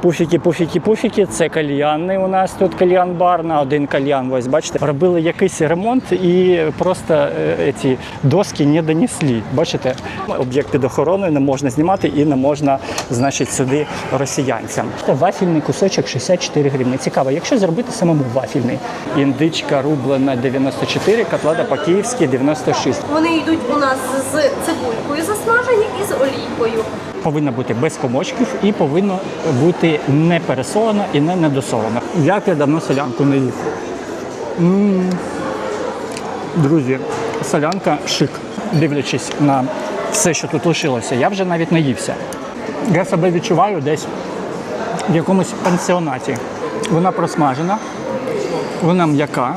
Пуфіки, пуфіки, пуфіки. Це кальянний. У нас тут кальян бар на один кальян. Ось бачите, робили якийсь ремонт і просто е, ці доски не донесли. Бачите, об'єкт під охороною не можна знімати і не можна, значить, сюди росіянцям. Це вафільний кусочок 64 гривні. Цікаво, якщо зробити самому вафільний. Індичка рублена 94, котлета по-київськи 96. Вони йдуть у нас з цибулькою засмажені і з олійкою. Повинна бути без комочків і повинно бути не пересолено і не недосолено. Як я давно солянку не їв. М. Друзі, солянка шик, дивлячись на все, що тут лишилося. Я вже навіть наївся. Я себе відчуваю десь в якомусь пансіонаті. Вона просмажена, вона м'яка.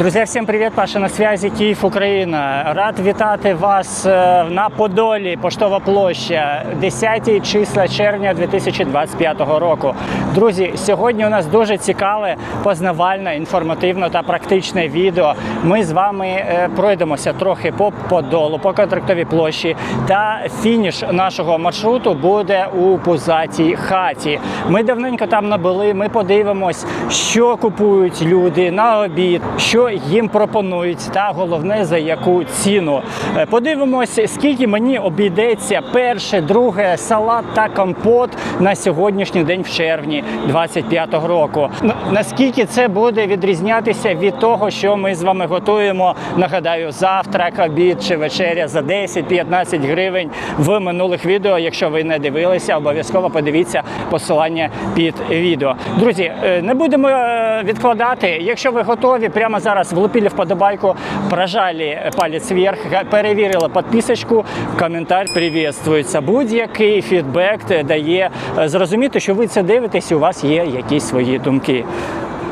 Друзья, всем привет! Паша на связи, Киев, Україна. Рад вітати вас е, на Подолі, Поштова площа, 10 числа червня 2025 року. Друзі, сьогодні у нас дуже цікаве, познавальне, інформативне та практичне відео. Ми з вами е, пройдемося трохи по Подолу, по контрактовій площі. Та фініш нашого маршруту буде у Пузатій хаті. Ми давненько там набули. Ми подивимось, що купують люди на обід, що їм пропонують, та головне за яку ціну. Е, Подивимося, скільки мені обійдеться перше, друге салат та компот на сьогоднішній день в червні 25-го року. Наскільки це буде відрізнятися від того, що ми з вами готуємо? Нагадаю, завтрак, обід чи вечеря за 10-15 гривень в минулих відео. Якщо ви не дивилися, обов'язково подивіться посилання під відео. Друзі, е, не будемо е, відкладати. Якщо ви готові, прямо зараз влупили вподобайку, прожали палець вверх, перевірили підписочку, коментар приветствується. Будь-який фідбек е, дає е, зрозуміти, що ви це дивитесь, у вас є якісь свої думки.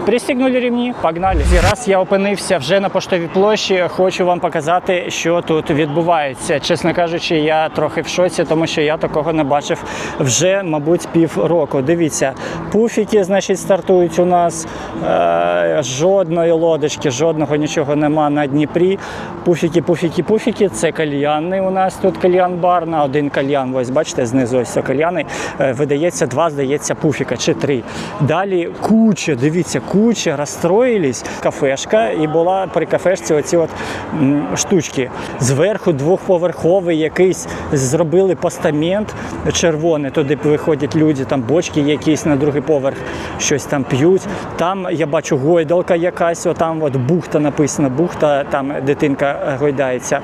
Пристігнули рівні, погнали. І раз я опинився вже на поштовій площі, хочу вам показати, що тут відбувається. Чесно кажучи, я трохи в шоці, тому що я такого не бачив вже, мабуть, пів року. Дивіться, пуфіки, значить, стартують у нас. Е, жодної лодочки, жодного нічого нема на Дніпрі. Пуфіки, пуфіки, пуфіки. Це кальянний у нас тут кальян-бар на один кальян. Ось бачите, знизу ось це кальяни. Е, Видається два, здається, пуфіка чи три. Далі куча, дивіться, куча розстроїлись. Кафешка, і була при кафешці оці от штучки. Зверху двохповерховий якийсь зробили постамент червоний. Туди виходять люди, там бочки якісь на другий поверх, щось там п'ють. Там я бачу гойдалка якась, отам от бухта написано, бухта, там дитинка гойдається.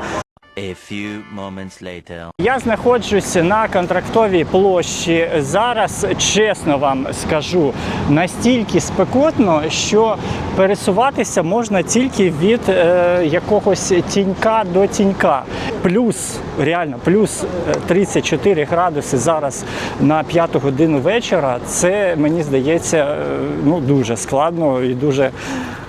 A few moments later. Я знаходжусь на контрактовій площі. Зараз чесно вам скажу, настільки спекотно, що пересуватися можна тільки від е, якогось тінька до тінька. Плюс реально, плюс е, 34 градуси зараз на п'яту годину вечора. Це мені здається е, ну дуже складно і дуже.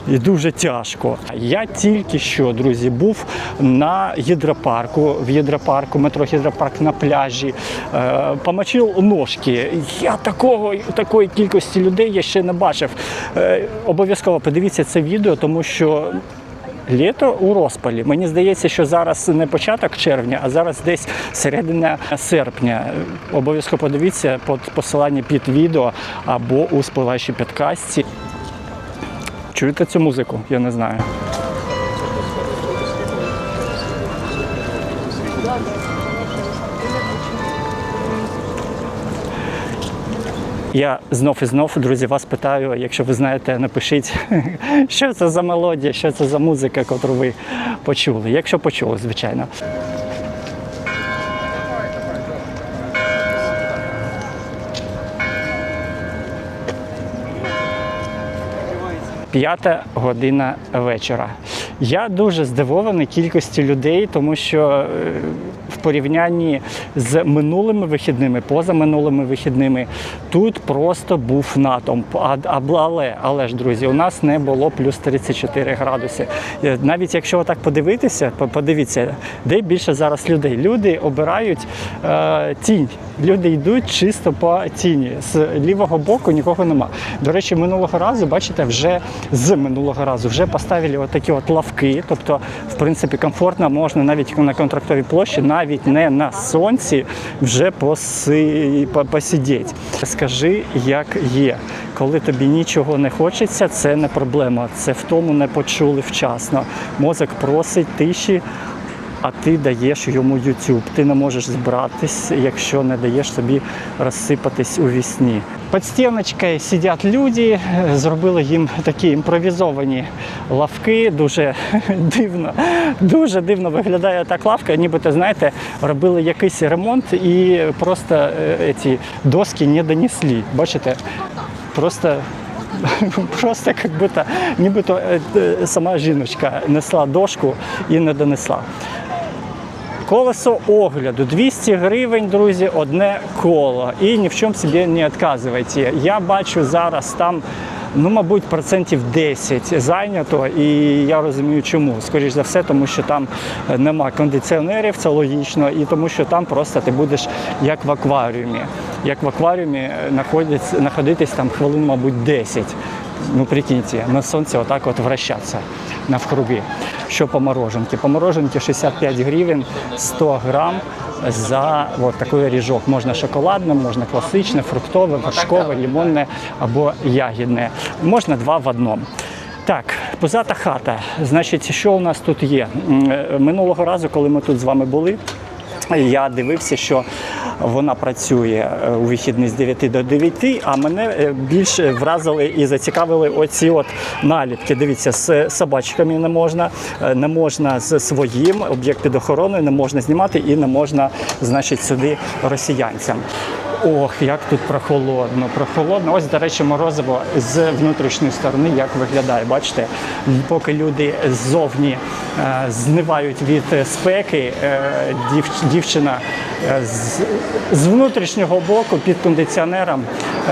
І дуже тяжко. Я тільки що, друзі, був на гідропарку, в гідропарку, метро гідропарк на пляжі, е, помочив ножки. Я такого, такої кількості людей я ще не бачив. Е, обов'язково подивіться це відео, тому що. Літо у розпалі. Мені здається, що зараз не початок червня, а зараз десь середина серпня. Обов'язково подивіться по посиланні під відео або у спливаючій підкасті. Чуєте цю музику? Я не знаю. Я знов і знов, друзі, вас питаю, якщо ви знаєте, напишіть, що це за мелодія, що це за музика, яку ви почули. Якщо почули, звичайно. П'ята година вечора. Я дуже здивований кількістю людей, тому що е, в порівнянні з минулими вихідними, позаминулими вихідними, тут просто був а- Але, але ж, друзі, у нас не було плюс 34 градуси. Е, Навіть якщо так подивитися, подивіться, де більше зараз людей. Люди обирають е, тінь. Люди йдуть чисто по тіні. З лівого боку нікого нема. До речі, минулого разу, бачите, вже з минулого разу вже поставили отакі от лавки лавки, тобто, в принципі, комфортно можна навіть на контрактовій площі, навіть не на сонці, вже поси, посидіти. Скажи, як є. Коли тобі нічого не хочеться, це не проблема. Це в тому не почули вчасно. Мозок просить тиші, а ти даєш йому YouTube. Ти не можеш збиратись, якщо не даєш собі розсипатись у вісні. Під стіночкою сидять люди, зробили їм такі імпровізовані лавки. Дуже дивно, дуже дивно виглядає так лавка, нібито, знаєте, робили якийсь ремонт і просто е, ці доски не донесли. Бачите? Просто Просто як будто, нібито е, е, сама жіночка несла дошку і не донесла. Колесо огляду 200 гривень, друзі, одне коло. І ні в чому собі не відказуйте. Я бачу зараз там, ну, мабуть, процентів 10 зайнято, і я розумію, чому. Скоріш за все, тому що там е, нема кондиціонерів, це логічно, і тому що там просто ти будеш як в акваріумі. Як в акваріумі е, знаходитись там хвилин, мабуть, 10. Ну, прикиньте, на сонці отак от вращатися навкруги. Що по мороженці? По мороженці 65 гривень 100 грам за от такий ріжок. Можна шоколадне, можна класичне, фруктове, вершкове, лимонне або ягідне. Можна два в одному. Так, позата хата. Значить, що у нас тут є? Е, Минулого разу, коли ми тут з вами були, я дивився, що вона працює е, у вихідні з 9 до 9, а мене е, більше вразили і зацікавили оці от наліпки. Дивіться, з собачками не можна, е, не можна з своїм об'єкт під охороною, не можна знімати і не можна, значить, сюди росіянцям. Ох, як тут прохолодно, прохолодно. Ось, до речі, морозиво з внутрішньої сторони як виглядає. Бачите, поки люди ззовні е, знивають від спеки, е, дів- дівчина е, з, внутрішнього боку під кондиціонером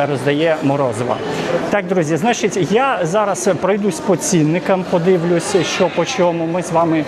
роздає морозиво. Так, друзі, значить, я зараз пройдусь по цінникам, подивлюсь, що по чому ми з вами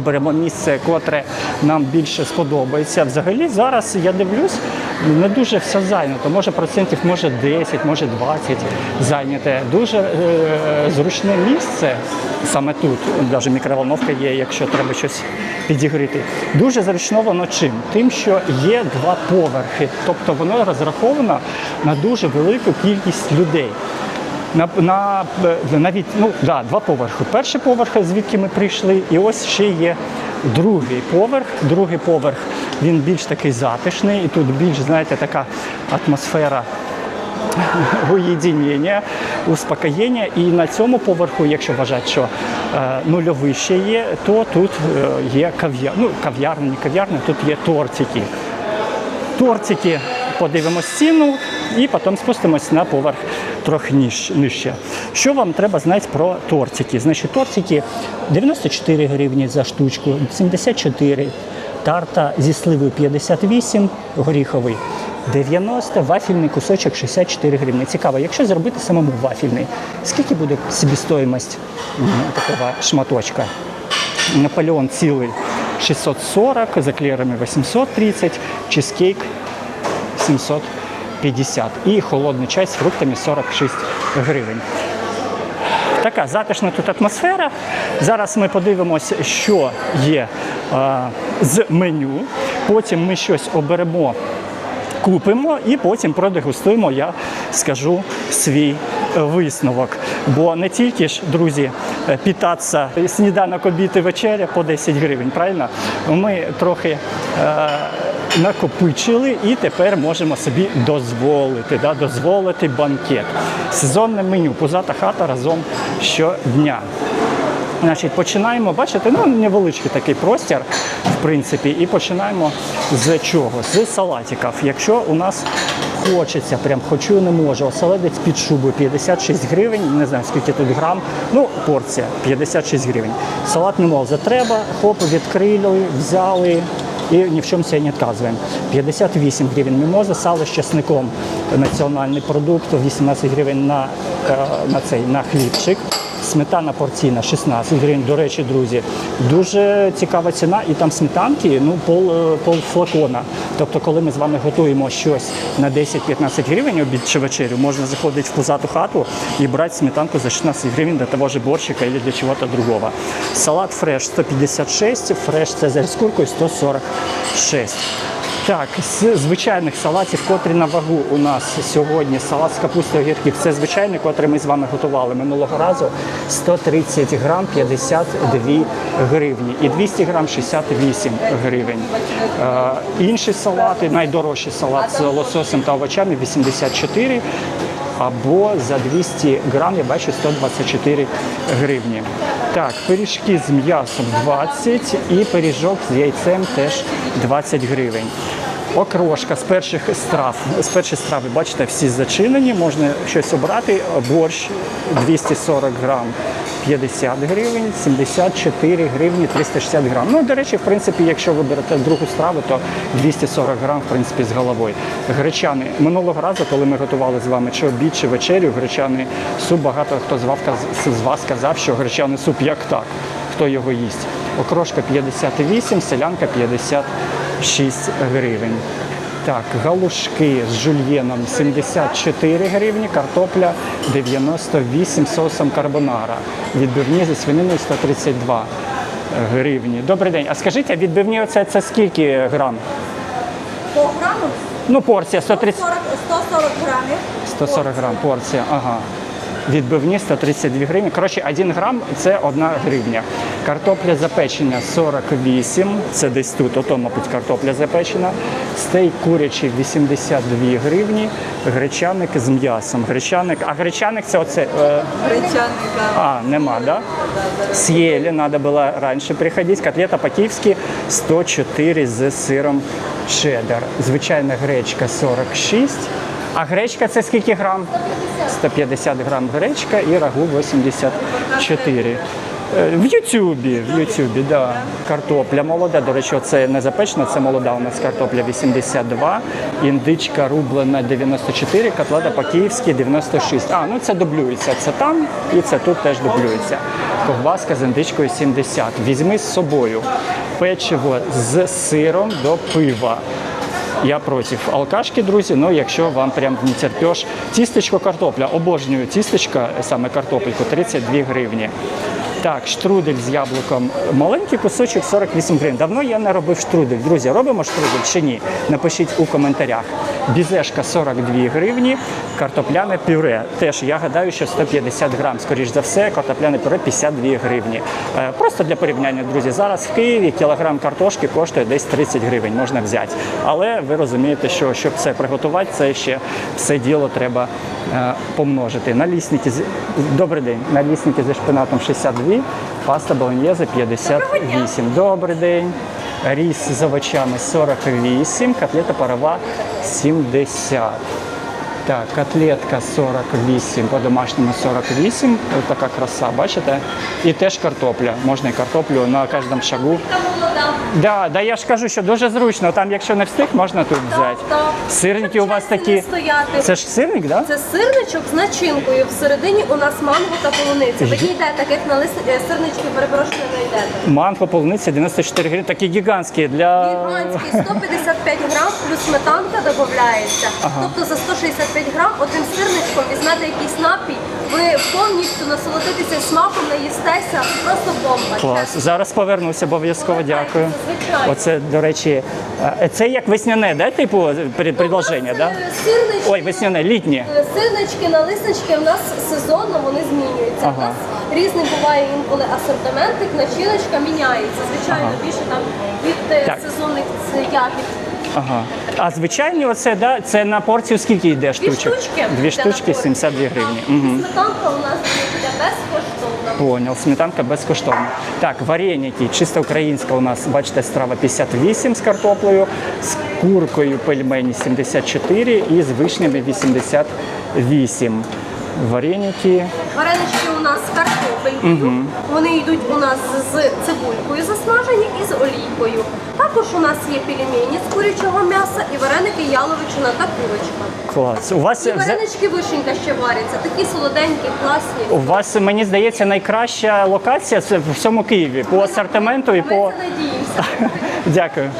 беремо місце, котре нам більше сподобається. Взагалі зараз я дивлюсь, не дуже все зайнято. Може процентів, може 10, може 20 зайняте. Дуже е, зручне місце саме тут. Навіть мікроволновка є, якщо треба щось підігріти. Дуже зручно воно чим? Тим, що є два поверхи, тобто воно розраховано на дуже велику кількість людей. На, на е, навіть ну да, два поверхи. Перший поверх, звідки ми прийшли, і ось ще є другий поверх. Другий поверх він більш такий затишний, і тут більш, знаєте, така атмосфера уєдінення, успокоєння. І на цьому поверху, якщо вважати, що е, нульовий є, то тут е, є кав'яр... ну, кав'ярня, не кав'ярня, тут є тортики тортики, подивимось ціну і потім спустимось на поверх трохи нижче. Що вам треба знати про тортики? Значить, тортики 94 гривні за штучку, 74, тарта зі сливою 58, горіховий 90, вафельний кусочок 64 гривні. Цікаво, якщо зробити самому вафельний, скільки буде м, такого шматочка? Наполеон цілий 640, за клерами 830, чизкейк 750 і холодний чай з фруктами 46 гривень. Така затишна тут атмосфера. Зараз ми подивимося, що є а, з меню. Потім ми щось оберемо купимо і потім продегустуємо, я скажу свій висновок. Бо не тільки ж, друзі, питатися сніданок, обід і вечеря по 10 гривень, правильно? Ми трохи е, накопичили і тепер можемо собі дозволити, да, дозволити банкет. Сезонне меню, пузата хата разом щодня. Значить, починаємо, бачите, ну невеличкий такий простір, в принципі, і починаємо з чого? З салатиків. Якщо у нас хочеться, прям хочу не можу, оселедець під шубою 56 гривень, не знаю скільки тут грам, ну порція 56 гривень. Салатний молза треба, хоп, відкрили, взяли. І ні в чому себе не відказуємо. 58 гривень мімоза, сало з чесником, національний продукт, 18 гривень на, е, на цей на хлібчик. Сметана порційна 16 гривень. До речі, друзі, дуже цікава ціна, і там сметанки ну пол, е, пол флакона. Тобто, коли ми з вами готуємо щось на 10-15 гривень обід чи вечерю, можна заходити в пузату хату і брати сметанку за 16 гривень для того же борщика или для чего-то другого. Салат фреш 156, фреш цезарь з куркою 146. Так, з звичайних салатів, котрі на вагу у нас сьогодні салат з капустою огірків, це звичайний, котрий ми з вами готували минулого разу. 130 грам 52 гривні і 200 грам 68 гривень. Е, інші салати, найдорожчий салат з лососем та овочами 84 або за 200 грам, я бачу, 124 гривні. Так, пиріжки з м'ясом 20 і пиріжок з яйцем теж 20 гривень. Окрошка з перших страв. З перших страв, бачите, всі зачинені, можна щось обрати. Борщ 240 грам 50 гривень, 74 гривні 360 грам. Ну, до речі, в принципі, якщо ви берете другу страву, то 240 грам, в принципі, з головою. Гречани. Минулого разу, коли ми готували з вами чи обід, чи вечерю, гречаний суп, багато хто з вас, сказав, що гречаний суп як так, хто його їсть. Окрошка 58, селянка 56 гривень. Так, галушки з жульєном 74 гривні, картопля 98 соусом карбонара. Відбивні зі свининою 132 гривні. Добрий день. А скажіть, а відбивні оце це скільки грам? По граму Ну, порція 130, 40, 140 грамів. 140 грам, порція. Ага. Відбивні 132 гривні. Коротше, 1 грам це 1 гривня. Картопля запечена 48, це десь тут, ото, мабуть, картопля запечена. Стейк курячий 82 гривні. Гречаник з м'ясом. Гречаник, а гречаник це оце. Е, а, нема, да? Съели, надо было раньше приходить. Котлета по-київськи 104 з сиром шедер. Звичайна гречка 46. А гречка це скільки грам? 150 грам гречка і рагу 84. Е, В Ютубі, в Ютубі, да. Картопля молода. До речі, це не запечена, це молода. У нас картопля 82, індичка рублена 94, котлета по-київськи 96. А, ну це дублюється. Це там і це тут теж дублюється. Ковбаска з індичкою 70. Візьми з собою печиво з сиром до пива. Я проти алкашки, друзі. Ну, якщо вам прям не терпеш. Тістечко картопля. Обожнюю тістечко, саме картопельку, 32 гривні. Так, штрудель з яблуком. Маленький кусочок 48 гривень. Давно я не робив штрудель. Друзі, робимо штрудель чи ні? Напишіть у коментарях. Бізешка 42 гривні, картопляне пюре. Теж я гадаю, що 150 грам. Скоріш за все, картопляне пюре 52 гривні. Е, Просто для порівняння, друзі, зараз в Києві кілограм картошки коштує десь 30 гривень, можна взяти. Але ви розумієте, що щоб це приготувати, це ще все діло треба е, помножити. Налісники з добрий день. Налісники зі шпинатом 62, паста болоньєзе 58. Добрий день. Ріс з овочами 48, котлета парова 70. Так, котлетка 48, по-домашньому 48. Ось така краса, бачите? І теж картопля. Можна і картоплю на кожному шагу. Да, да, я ж кажу, що дуже зручно. Там, якщо не встиг, можна тут взяти. Сирники у вас такі. стояти. Це ж сирник? Да? Це сирничок з начинкою. Всередині у нас манго та полуниця. Ви їдете, таких на лис... е, сирнички перепрошую не знайдете. Манго, полуниця 94 гривень, такі гігантські для. Гігантський 155 грам плюс сметанка додається. Тобто за 165 грам одним сирничком візьмете якийсь напій, ви повністю насолодитеся смаком, наїстеся. Просто бомба. Клас. Зараз повернуся, обов'язково дякую. Звичайно. Оце, до речі, е, це як весняне, да, типу, при- предложення, да? е, Сирнички, Ой, весняне, літнє. е, сирнички, налиснички у нас сезонно вони змінюються. У нас різний буває інколи асортиментик, начиночка міняється. Звичайно, більше там від Так. сезонних ягід. Ага. А звичайні оце, да, це на порцію скільки йде Дві штучок? штучки. Дві йде штучки, набор. 72 гривні. Угу. Сметанка у нас йде безкоштовна. Понял, сметанка безкоштовна. Так, вареники, чисто українська у нас, бачите, страва 58 з картоплею, з куркою пельмені 74 і з вишнями 88. Вареники. Варенички у нас з картопелькою. Вони йдуть у нас з цибулькою засмажені і з олійкою. Також Також у нас є пельмені з курячого м'яса і вареники яловичина та курочка. Клас. У вас І вза- варенички вишенька ще варяться, такі солоденькі, класні. у вас, мені здається, найкраща локація це в всьому Києві по асортименту і Ми по. це надіємося. Дякую.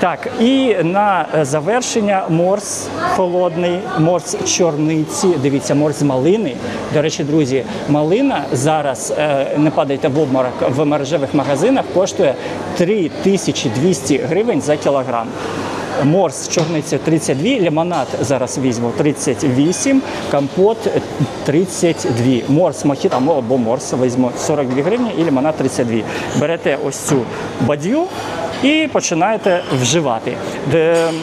Так, і на е, завершення морс холодний, морс чорниці. Дивіться, морс малини. До речі, друзі, малина зараз е, не падайте в обморок в мережевих магазинах, коштує 3200 гривень за кілограм. Морс чорниця 32, лимонад зараз візьму 38, компот 32. Морс мохіто або морс візьму 42 гривні і лимонад 32. Берете ось цю бадью і починаєте вживати.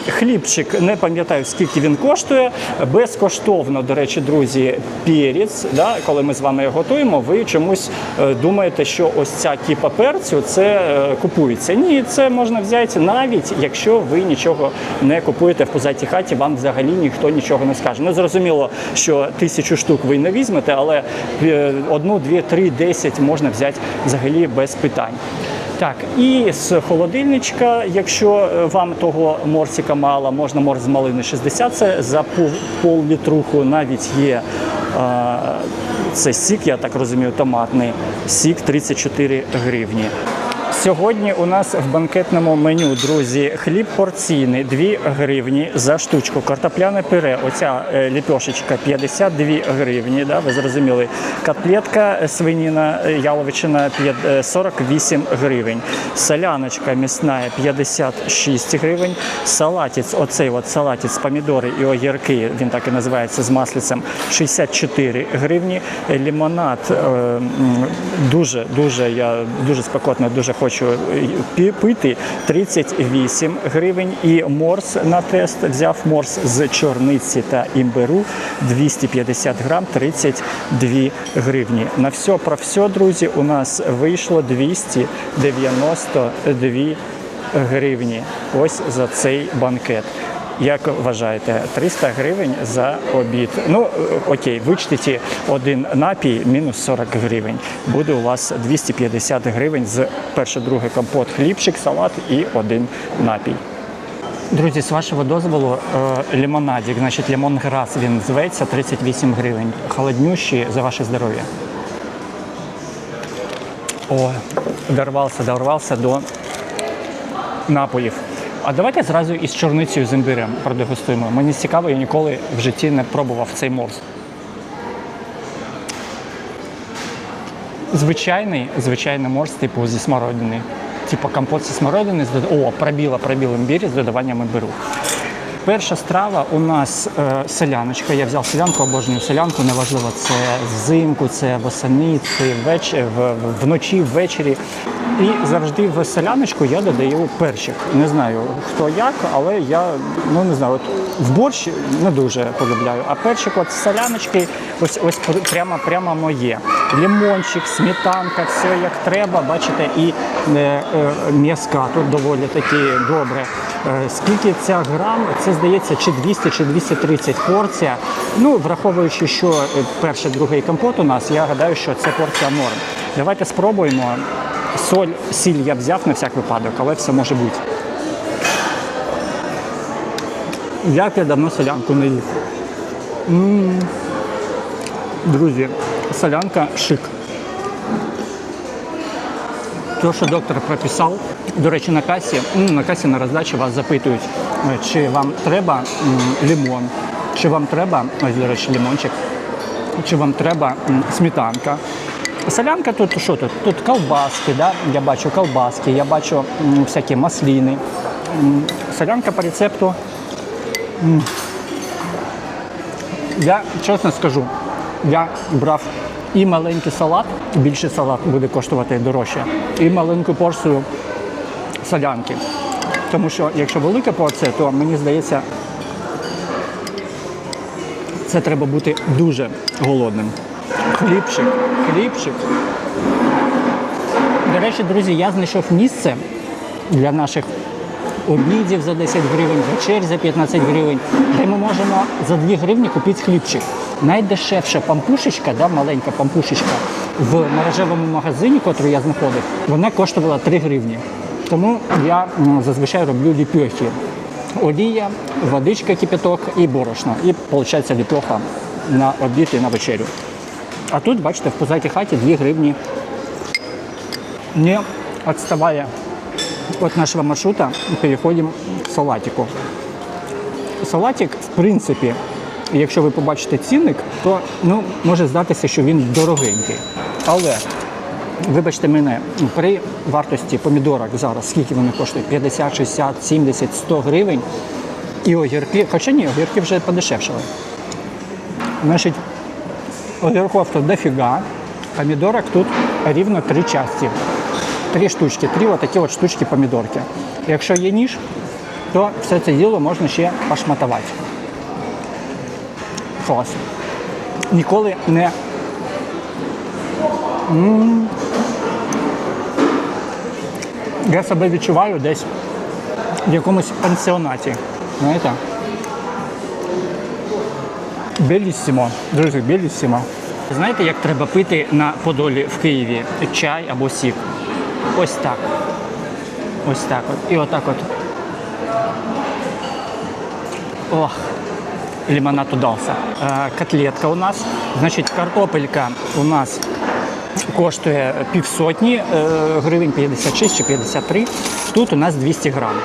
Хлібчик, не пам'ятаю скільки він коштує. Безкоштовно, до речі, друзі, перець. Да, коли ми з вами готуємо, ви чомусь е, думаєте, що ось ця кіпа перцю це е, купується. Ні, це можна взяти навіть якщо ви нічого не купуєте в позатій хаті, вам взагалі ніхто нічого не скаже. Ну зрозуміло, що тисячу штук ви не візьмете, але е, одну, дві, три, десять можна взяти взагалі без питань. Так, і з холодильничка, якщо е, вам того морсика мало, можна морс з малини 60, це за пол, пол літруху навіть є. А, Це сік, я так розумію, томатний. Сік 34 гривні. Сьогодні у нас в банкетному меню, друзі, хліб порційний 2 гривні за штучку. Картопляне пюре, оця е, ліпешечка 52 гривні. Да, ви зрозуміли. Котлетка е, свиніна, е, яловичина п'ят- е, 48 гривень. Соляночка м'ясна 56 гривень. Салатець, оцей от салатець, помідори і огірки, він так і називається з маслицем, 64 гривні. Лимонад е, дуже, дуже, я дуже спекотно, дуже хочу е, пити. 38 гривень. І морс на тест взяв морс з чорниці та імбиру 250 грам, 32 гривні. На все про все, друзі, у нас вийшло 292 гривні. Ось за цей банкет. Як вважаєте, 300 гривень за обід. Ну окей, вичтіть один напій мінус 40 гривень. Буде у вас 250 гривень з перший, другий компот, хлібчик, салат і один напій. Друзі, з вашого дозволу, е, лимонадик, значить лимонграс він зветься 38 гривень. Холоднющий за ваше здоров'я. О, дорвався, дорвався до напоїв. А давайте зразу із чорницею з імбирем продегустуємо. Мені цікаво, я ніколи в житті не пробував цей морс. Звичайний, звичайний морс, типу зі смородини. Типу компот зі смородини, з дод- о, пробіла, пробіл імбір з додаванням імбиру. Перша страва у нас е, селяночка. Я взяв селянку, обожнюю селянку. Неважливо, це взимку, це восени, це веч... в- в- вночі, ввечері. І завжди в селяночку я додаю перчик. Не знаю хто як, але я ну не знаю, от в борщ не дуже полюбляю. А перчик от селяночки ось ось прямо прямо моє. Лімончик, сметанка, все як треба. Бачите, і е, е, м'язка тут доволі таки добре. Е, Скільки ця грам? Це здається, чи 200, чи 230 порція. Ну, враховуючи, що е, перший, другий компот у нас, я гадаю, що це порція норм. Давайте спробуємо. Соль, сіль я взяв на всяк випадок, але все може бути. Як я давно солянку не їв. М. Друзі, солянка шик. То, що доктор прописав, до речі, на касі, на касі на роздачі вас запитують, е, чи вам треба лимон, чи вам треба, ось, до речі, лимончик, чи вам треба сметанка. Солянка тут що тут? Тут ковбаски, да? я бачу ковбаски, я бачу всякі масліни. Солянка по рецепту. Я чесно скажу, я брав і маленький салат, більший салат буде коштувати дорожче, і маленьку порцію солянки. Тому що якщо велика порція, то мені здається, це треба бути дуже голодним. Хлібчик, хлібчик. До речі, друзі, я знайшов місце для наших обідів за 10 гривень, вечер за 15 гривень, де ми можемо за 2 гривні купити хлібчик. Найдешевша пампушечка, да, маленька пампушечка в мережевому магазині, котрий я знаходив, вона коштувала 3 гривні. Тому я зазвичай роблю ліпьохи. Олія, водичка, кипяток і борошно. І виходить ліпьоха на обід і на вечерю. А тут, бачите, в пузатій хаті 2 гривні не відставає от нашого маршрута, переходимо к салатику. Салатик, в принципі, якщо ви побачите цінник, то ну, може здатися, що він дорогенький. Але, вибачте мене, при вартості помідорок зараз, скільки вони коштують? 50, 60, 70, 100 гривень. І огірки, хоча ні, огірки вже подешевшали. Значить, огірков тут дофіга, помідорок тут рівно три часті. Три штучки, три отакі от штучки помідорки. Якщо є ніж, то все це діло можна ще пошматувати. Клас. Ніколи не. М. Я себе відчуваю десь в якомусь пансіонаті. Знаєте? Беліссімо. Друзі, беліссімо. Знаєте, як треба пити на Подолі в Києві чай або сік? Ось так. Ось так от. І отак от. Ох, лимонад удався. Е, котлетка у нас. Значить, картопелька у нас коштує півсотні е, гривень 56 чи 53. Тут у нас 200 грам.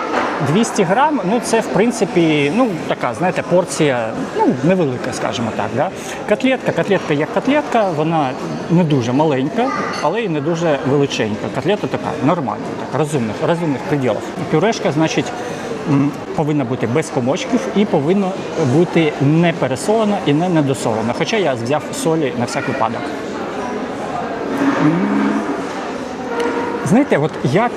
200 грам, ну це в принципі ну така, знаєте, порція ну, невелика, скажімо так. Да? Котлетка, котлетка як котлетка, вона не дуже маленька, але і не дуже величенька. Котлета така нормальна, так, розумних, розумних приділів. Пюрешка, значить, повинна бути без комочків і повинна бути не пересолена і не недосолена. Хоча я взяв солі на всяк випадок. Знаєте, от як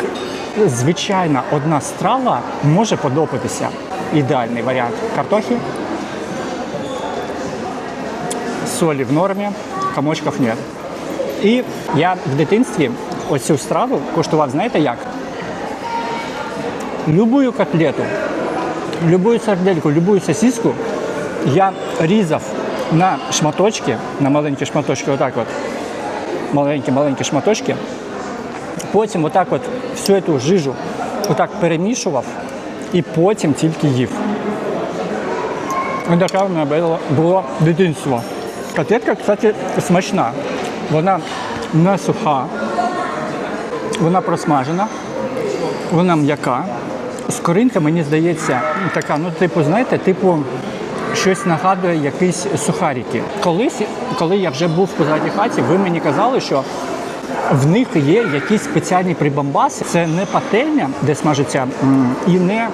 звичайна одна страва може подобатися ідеальний варіант картохи, солі в нормі, комочків нет. І я в дитинстві оцю страву коштував, знаєте як? Любую котлету, любую сардельку, любую сосиску я різав на шматочки, на маленькі шматочки, отак от, маленькі-маленькі шматочки. Потім отак от всю цю жижу отак перемішував і потім тільки їв. І в мене було дитинство. Котлетка, кстати, смачна. Вона не суха, вона просмажена, вона м'яка. Скоринка, мені здається, така, ну, типу, знаєте, типу, щось нагадує якісь сухарики. Колись, коли я вже був в позатій хаті, ви мені казали, що в них є якісь спеціальні прибамбаси. Це не пательня, де смажиться, і не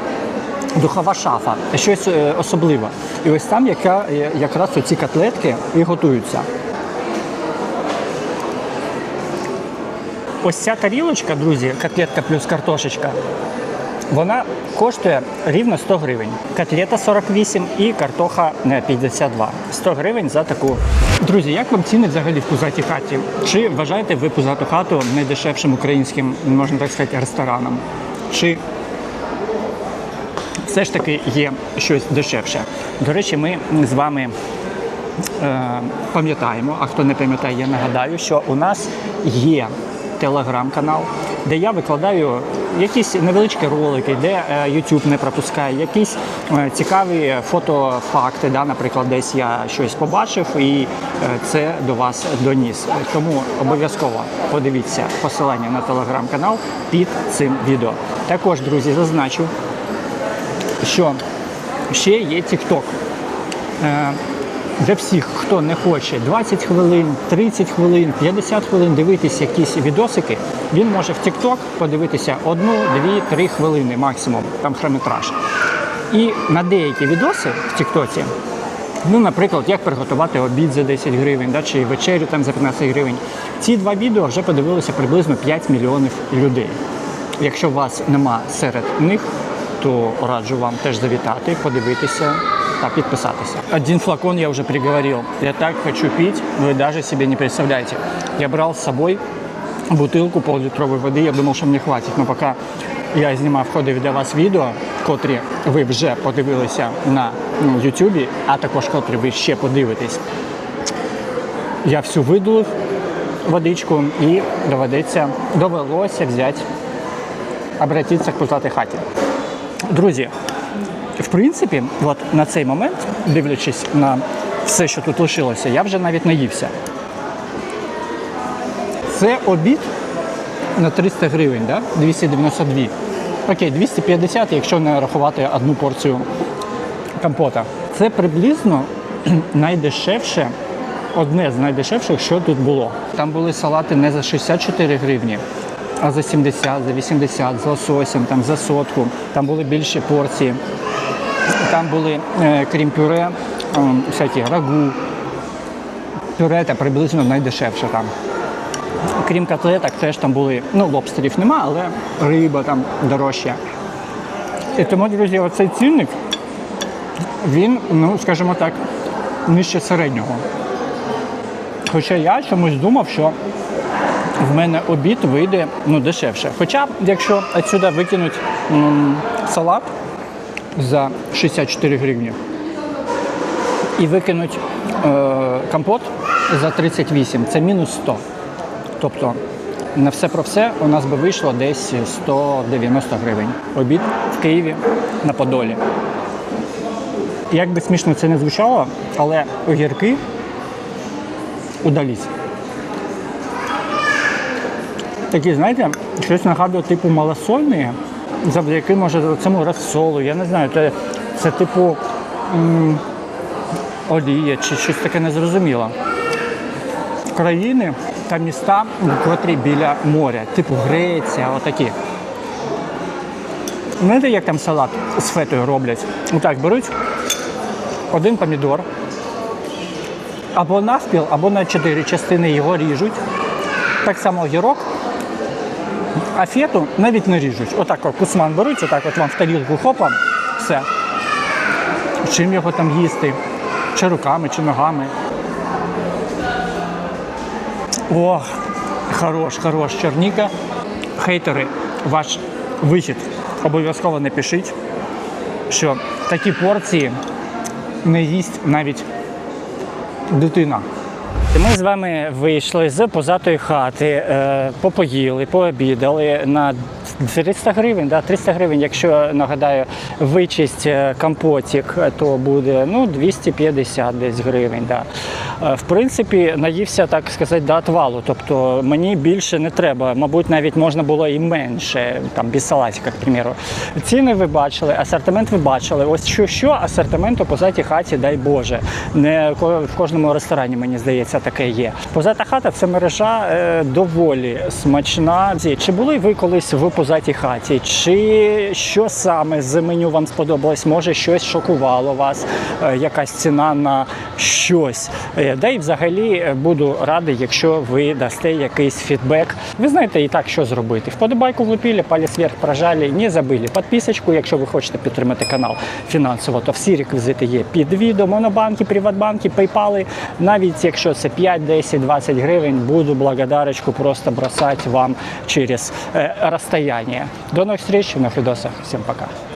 духова шафа, щось е, особливе. І ось там яка, е, якраз ці котлетки і готуються. Ось ця тарілочка, друзі, котлетка плюс картошечка, вона коштує рівно 100 гривень. Котлета 48 і картоха е, 52. 100 гривень за таку. Друзі, як вам ціни взагалі в пузатій хаті? Чи вважаєте ви пузату хату найдешевшим українським, можна так сказати, рестораном? Чи все ж таки є щось дешевше? До речі, ми з вами е, пам'ятаємо, а хто не пам'ятає, я нагадаю, що у нас є телеграм-канал, де я викладаю якісь невеличкі ролики, де е, YouTube не пропускає, якісь е, цікаві фотофакти. Да, наприклад, десь я щось побачив і е, це до вас доніс. Тому обов'язково подивіться посилання на телеграм-канал під цим відео. Також, друзі, зазначу, що ще є TikTok. Для всіх, хто не хоче 20 хвилин, 30 хвилин, 50 хвилин дивитися якісь відосики, він може в TikTok подивитися одну, дві, три хвилини максимум, там хронометраж. І на деякі відоси в TikTok, ну, наприклад, як приготувати обід за 10 гривень, да, чи вечерю там за 15 гривень, ці два відео вже подивилися приблизно 5 мільйонів людей. Якщо вас нема серед них, то раджу вам теж завітати, подивитися та підписатися. Один флакон я вже приговорил. Я так хочу пить, вы даже себе не представляете. Я брал с собой бутилку пол-літрової води, я думав, що мені хватить. але поки я знімав ходив для вас відео, котрі ви вже подивилися на ну, Ютубі, а також котрі ви ще подивитесь. Я всю видулив водичку і доведеться, довелося взяти обратитися к пузатій хаті. Друзі, в принципі, от на цей момент, дивлячись на все, що тут лишилося, я вже навіть наївся. Це обід на 300 гривень, да? 292. Окей, 250, якщо не рахувати одну порцію компота. Це приблизно найдешевше, одне з найдешевших, що тут було. Там були салати не за 64 гривні, а за 70, за 80, з лососем, там за сотку. Там були більші порції. Там були, е, крім пюре, ем, всякі рагу. Пюре та приблизно найдешевше там. Крім котлеток, теж там були, ну, лобстерів нема, але риба там дорожча. І тому, друзі, оцей цінник, він, ну, скажімо так, нижче середнього. Хоча я чомусь думав, що в мене обід вийде ну, дешевше. Хоча, якщо відсюди викинуть м, салат за 64 гривні і викинуть е, компот за 38, це мінус 100. Тобто на все про все у нас би вийшло десь 190 гривень. Обід в Києві на Подолі. Як би смішно це не звучало, але огірки удались. Такі, знаєте, щось нагадує типу малосольні, завдяки може цьому розсолу. Я не знаю, це, це типу м, олія чи щось таке незрозуміле країни та міста, котрі біля моря, типу Греція, отакі. Знаєте, як там салат з фетою роблять? Отак беруть один помідор, або навпіл, або на чотири частини його ріжуть. Так само огірок, а фету навіть не ріжуть. Отак от кусман беруть, отак от вам в тарілку хопа, все. Чим його там їсти? Чи руками, чи ногами. О, хорош, хорош, Черніка. Хейтери, ваш вихід обов'язково не пишіть, що такі порції не їсть навіть дитина. Ми з вами вийшли з позатої хати, е, попоїли, пообідали на 300 гривень, да, 300 гривень, якщо нагадаю, вичисть е, компотик, то буде ну, 250 десь гривень. Да. Е, В принципі, наївся, так сказати, до отвалу. Тобто мені більше не треба. Мабуть, навіть можна було і менше, там без салатика, к примеру. Ціни ви бачили, асортимент ви бачили. Ось що, що асортимент у позатій хаті, дай Боже. Не в кожному ресторані, мені здається, таке є. Позата хата це мережа е, доволі смачна. Чи були ви колись в позатій хаті? Чи що саме з меню вам сподобалось? Може, щось шокувало вас, е, якась ціна на щось. Да і взагалі е, буду радий, якщо ви дасте якийсь фідбек. Ви знаєте і так, що зробити. Вподобайку влупили, палець вверх прожали, не забили. Підписочку, якщо ви хочете підтримати канал фінансово, то всі реквізити є під відео, монобанки, приватбанки, пейпали. Навіть якщо це 5, 10, 20 гривень, буду благодарочку просто бросати вам через е, розстояння. До нових зустріч, на відосах. Всім пока.